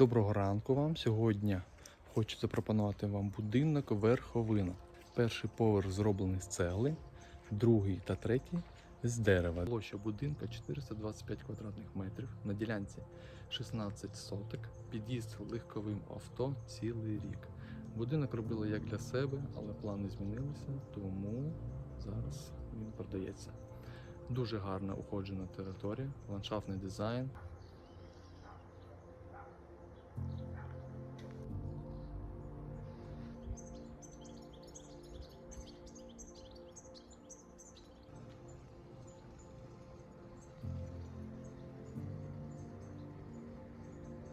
Доброго ранку вам. Сьогодні хочу запропонувати вам будинок верховина. Перший поверх зроблений з цегли, другий та третій з дерева. Площа будинка 425 квадратних метрів. На ділянці 16 соток. Під'їзд легковим авто цілий рік. Будинок робили як для себе, але плани змінилися, тому зараз він продається. Дуже гарна уходжена територія, ландшафтний дизайн.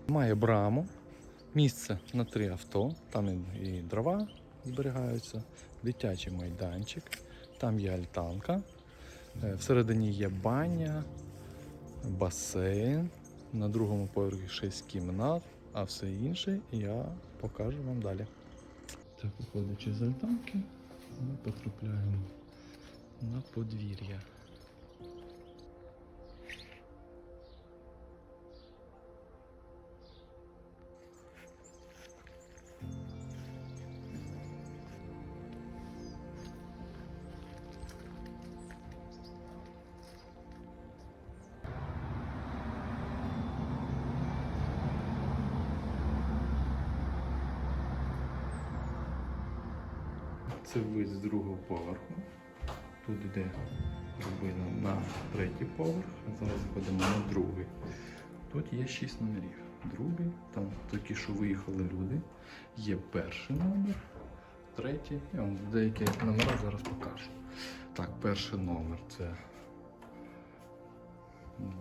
Має браму, місце на три авто, там і- дрова зберігаються, дитячий майданчик, там є альтанка, е, всередині є баня, басейн, на другому поверхі 6 кімнат, а все інше я покажу вам далі. Так, виходячи з альтанки, ми потрапляємо на подвір'я. Це вид з другого поверху. Тут йде драбина на третій поверх, а зараз заходимо на другий. Тут є шість номерів. Другий, там такі, що виїхали люди. Є перший номер, третій. Я вам деякі номера зараз покажу. Так, перший номер це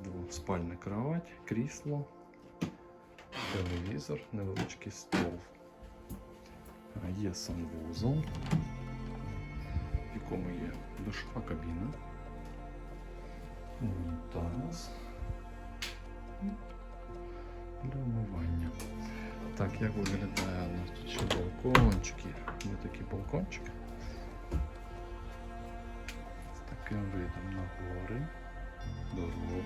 двоспальна кровать, крісло, телевізор, невеличкий стол. Є санвузол, в якому є душова кабіна, унітаз для умивання. Так, як виглядає у нас тут ще балкончики? Є такий балкончик. З таким видом на гори, дорогу,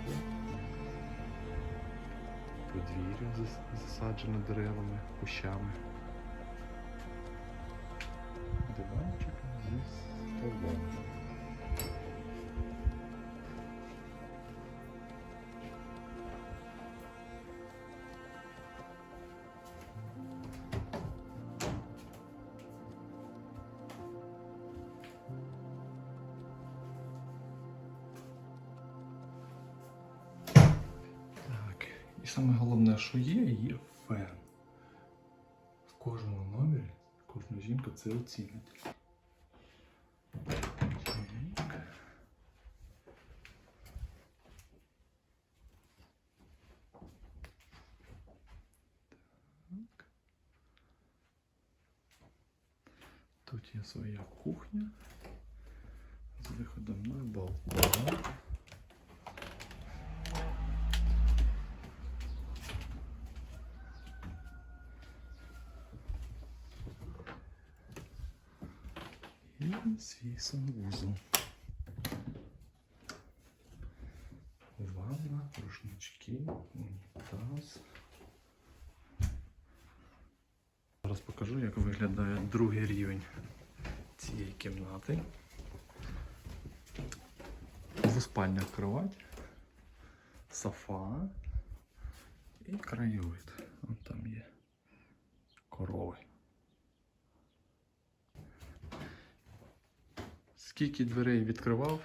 подвір'я засаджене деревами, кущами. Диванчик зі столом. І саме головне, що є, є фен. В кожному жінка це оцінить. Так. Так. Тут є своя кухня з виходом на балкон. І свій санвузол. Ванна, рушнички, унітаз. Зараз покажу, як виглядає другий рівень цієї кімнати. Двоспальня кровать, софа і краєвид. Вон там є корови. Скільки дверей відкривав,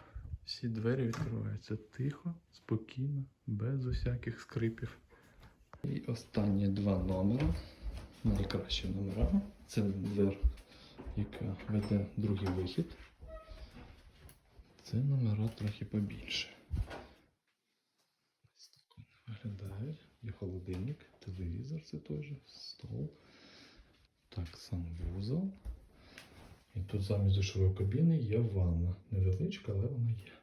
всі двері відкриваються тихо, спокійно, без усяких скрипів. І останні два номери, найкращі номера. Це двер, яка веде другий вихід. Це номера трохи побільше. Ось так вони виглядають. Є холодильник, телевізор це теж, стол. Так, санвузол. І тут замість душової кабіни є ванна. Невеличка, але вона є.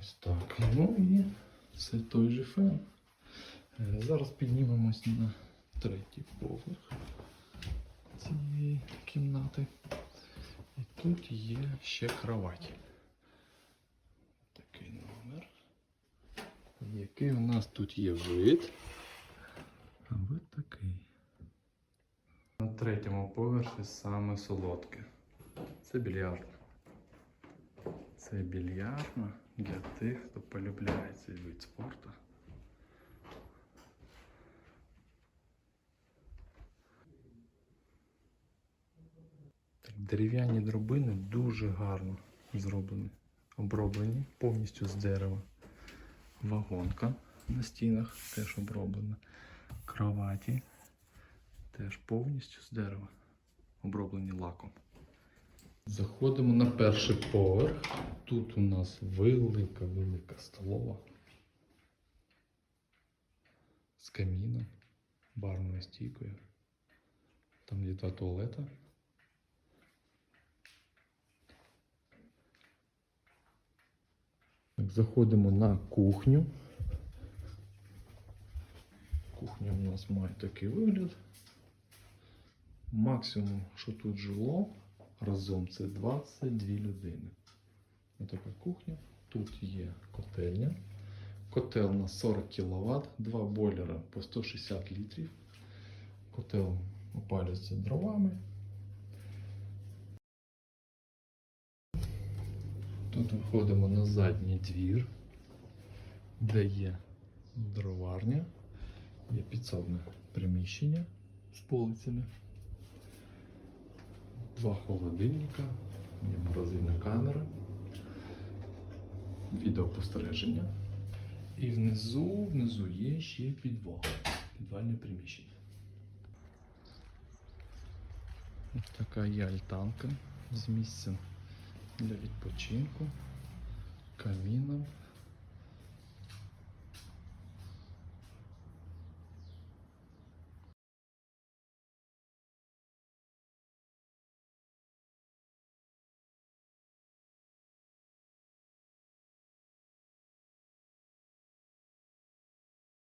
Ось так. Ну і це той же фен. Е, Зараз піднімемось на третій поверх цієї кімнати. І тут є ще кровать. Такий номер. Який у нас тут є вид? А вид третьому поверсі саме солодке. Це більярдна. Це більярдна для тих, хто полюбляє цей вид спорту. Дерев'яні дробини дуже гарно зроблені, оброблені повністю з дерева. Вагонка на стінах теж оброблена. Кроваті теж повністю з дерева, оброблені лаком. Заходимо на перший поверх. Тут у нас велика велика столова з каміном, барною стійкою. Там є два туалета. Так, заходимо на кухню. Кухня у нас має такий вигляд. Максимум, що тут жило, разом це 22 людини. Ось така кухня. Тут є котельня. Котел на 40 кВт, два бойлера по 160 літрів. Котел опалюється дровами. Тут виходимо на задній двір, де є дроварня, є підсобне приміщення з полицями, два холодильника, є морозильна камера, відеопостереження. І внизу, внизу є ще підвал, підвальне приміщення. Ось така є альтанка з місцем для відпочинку, каміном,